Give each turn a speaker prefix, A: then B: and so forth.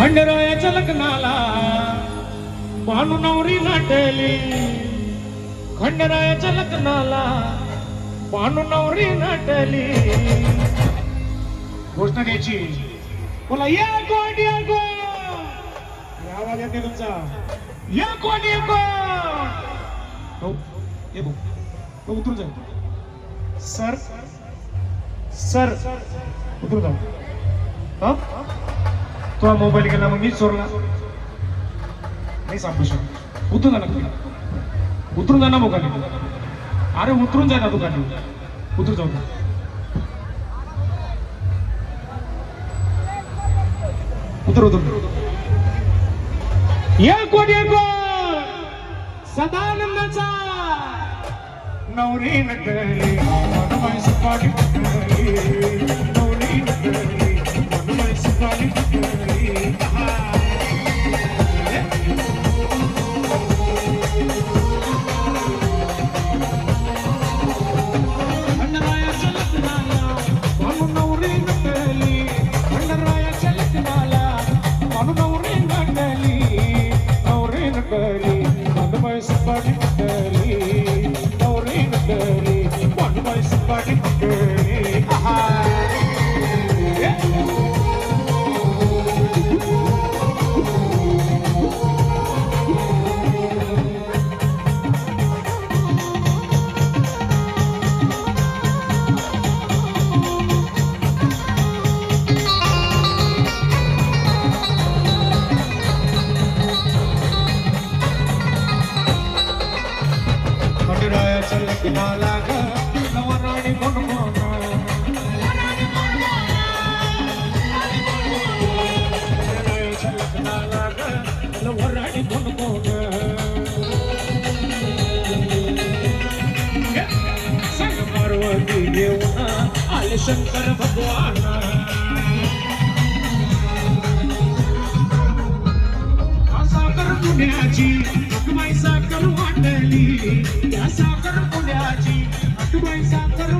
A: खंडरायाच्या लग्नाला भानू नवरी नाटली खंडरायाच्या लग्नाला भानू नवरी नाटली घोषणा द्यायची. बोला या कोण या कोण आवाज येते तुमचा. या कोण या कोण हो ये भाऊ हो, उतरून जा सर सर उतरून जाऊ. हा? तो मोबाईल गेला मग मीच चोरला नाही सांगू शकत. उतरून जा ना तुम्ही उतरून जा ना मोबाईल अरे उतरून जा ना तू गाडी उतरून जाऊ उतर उतर. या कोण या कोण सदानंदाचा. नवरी नटली मनमाय सपाटी नवरी Girl. शंकर भगवान. सागर पुण्याची साखर पुण्याची साखर